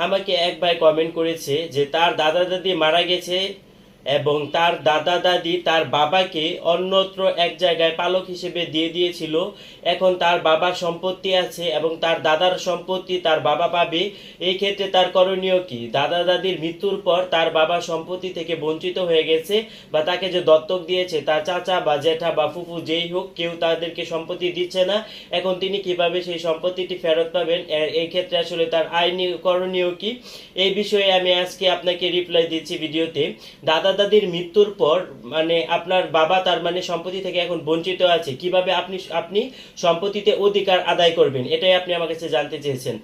আমাকে এক ভাই কমেন্ট করেছে যে তার দাদা দাদি মারা গেছে এবং তার দাদা দাদি তার বাবাকে অন্যত্র এক জায়গায় পালক হিসেবে দিয়ে দিয়েছিল। এখন তার বাবার সম্পত্তি আছে এবং তার দাদার সম্পত্তি তার বাবা পাবে। এই ক্ষেত্রে তার করণীয় কি? দাদা দাদির মৃত্যুর পর তার বাবা সম্পত্তি থেকে বঞ্চিত হয়ে গেছে বা তাকে যে দত্তক দিয়েছে, তার চাচা বা জ্যাঠা বা ফুফু যেই হোক, কেউ তাদেরকে সম্পত্তি দিচ্ছে না। এখন তিনি কীভাবে সেই সম্পত্তিটি ফেরত পাবেন? এই ক্ষেত্রে আসলে তার আইনি করণীয় কি? এই বিষয়ে আমি আজকে আপনাকে রিপ্লাই দিচ্ছি ভিডিওতে। দাদা দাদির মৃত্যুর পর মানে আপনার বাবা তার মানে সম্পত্তি থেকে এখন বঞ্চিত আছে, কীভাবে আপনি আপনি সম্পত্তিতে অধিকার আদায় করবেন? এটাই আপনি আমার কাছে জানতে চেয়েছেন।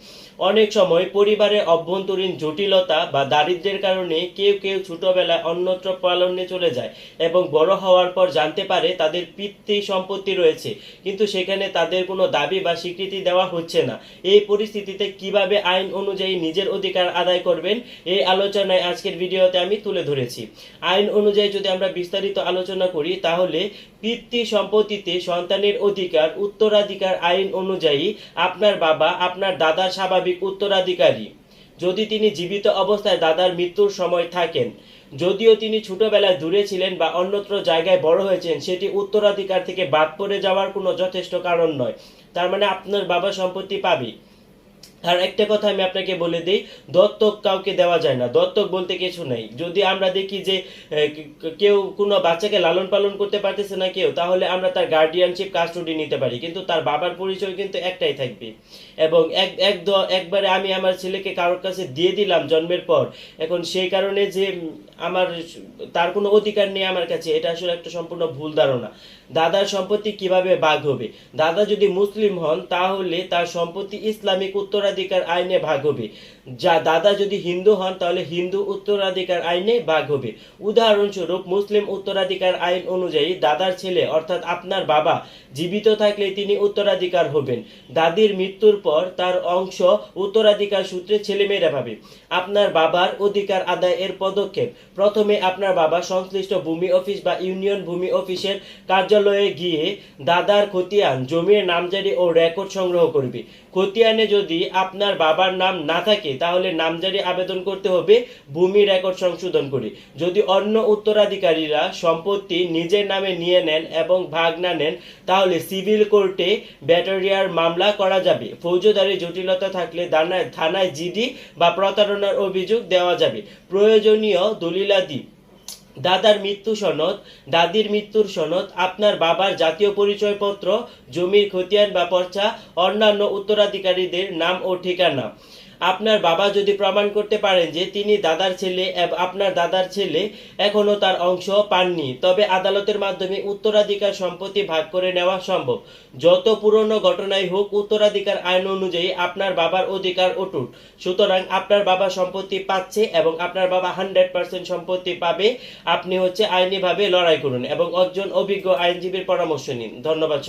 অনেক সময় পরিবারের অভ্যন্তরীণ জটিলতা বা দারিদ্র্যের কারণে কেউ কেউ ছোটবেলায় অন্যত্র পালনে চলে যায় এবং বড় হওয়ার পর জানতে পারে তাদের পিতৃ সম্পত্তি রয়েছে, কিন্তু সেখানে তাদের কোনো দাবি বা স্বীকৃতি দেওয়া হচ্ছে না। এই পরিস্থিতিতে কীভাবে আইন অনুযায়ী নিজের অধিকার আদায় করবেন? এই আলোচনায় আজকের ভিডিওতে আমি তুলে ধরেছি। আইন অনুযায়ী যদি আমরা বিস্তারিত আলোচনা করি, তাহলে পিতৃ সম্পত্তিতে সন্তানের অধিকার, উত্তরাধিকার আইন অনুযায়ী আপনার বাবা আপনার দাদার স্বাভাবিক উত্তরাধিকারী। যদি তিনি জীবিত অবস্থায় দাদার মৃত্যুর সময় থাকেন, যদিও তিনি ছোটবেলায় দূরে ছিলেন বা অন্যত্র জায়গায় বড় হয়েছেন, সেটি উত্তরাধিকার থেকে বাদ পড়ে যাওয়ার কোনো যথেষ্ট কারণ নয়। তার মানে আপনার বাবা সম্পত্তি পাবে। আর একটা কথা আমি আপনাকে বলে দিই, দত্তক কাউকে দেওয়া যায় না। দত্তক বলতে কিছু নেই। যদি আমরা দেখি যে কেউ কোনো বাচ্চাকে লালন পালন করতে পারতেছে না কেউ, তাহলে আমরা তার গার্ডিয়ানশিপ কাস্টডি নিতে পারি। কিন্তু তার বাবার পরিচয় কিন্তু একটাই থাকবে। এবং এক এক একবারে আমি আমার ছেলেকে কারোর কাছে দিয়ে দিলাম জন্মের পর, এখন সেই কারণে যে আমার তার কোনো অধিকার নেই আমার কাছে, এটা আসলে একটা সম্পূর্ণ ভুল ধারণা। দাদার সম্পত্তি কীভাবে ভাগ হবে? দাদা যদি মুসলিম হন, তাহলে তার সম্পত্তি ইসলামিক উত্তরাধিকার আইনে ভাগ হবে। যা দাদা যদি হিন্দু হন, তাহলে হিন্দু উত্তরাধিকার আইনে ভাগ হবে। উদাহরণস্বরূপ, মুসলিম উত্তরাধিকার আইন অনুযায়ী দাদার ছেলে, অর্থাৎ আপনার বাবা, জীবিত থাকলে তিনি উত্তরাধিকার হবেন। দাদির মৃত্যুর পর তার অংশ উত্তরাধিকার সূত্রে ছেলেমেয়েরা পাবে আপনার বাবার অধিকার আদায়ের পদক্ষেপ। প্রথমে আপনার বাবা সংশ্লিষ্ট ভূমি অফিস বা ইউনিয়ন ভূমি অফিসের কার্যালয়ে গিয়ে দাদার খতিয়ান, জমির নামজারি ও রেকর্ড সংগ্রহ করবে। খতিয়ানে যদি আপনার বাবার নাম না থাকে, তাহলে নামজারি আবেদন করতে হবে ভূমি রেকর্ড সংশোধন করে। যদি অন্য উত্তরাধিকারীরা সম্পত্তি নিজের নামে নিয়ে নেন এবং ভাগ না নেন, তাহলে সিভিল কোর্টে ব্যাটারিয়ার মামলা করা যাবে। ফৌজদারি জটিলতা থাকলে থানায় জিডি বা প্রতারণার অভিযোগ দেওয়া যাবে। প্রয়োজনীয় দলিলাদি দাদার মৃত্যু সনদ, দাদির মৃত্যুর সনদ, আপনার বাবার জাতীয় পরিচয়পত্র, জমির খতিয়ান বা পর্চা, অন্যান্য উত্তরাধিকারীদের নাম ও ঠিকানা। আপনার বাবা যদি প্রমাণ করতে পারেন যে তিনি দাদার ছেলে আপনার দাদার ছেলে এখনও তার অংশ পাননি, তবে আদালতের মাধ্যমে উত্তরাধিকার সম্পত্তি ভাগ করে নেওয়া সম্ভব। যত পুরনো ঘটনাই হোক, উত্তরাধিকার আইন অনুযায়ী আপনার বাবার অধিকার অটুট। সুতরাং আপনার বাবা সম্পত্তি পাচ্ছে এবং আপনার বাবা হান্ড্রেড পার্সেন্ট সম্পত্তি পাবে। আপনি হচ্ছে আইনিভাবে লড়াই করুন এবং একজন অভিজ্ঞ আইনজীবীর পরামর্শ নিন। ধন্যবাদ।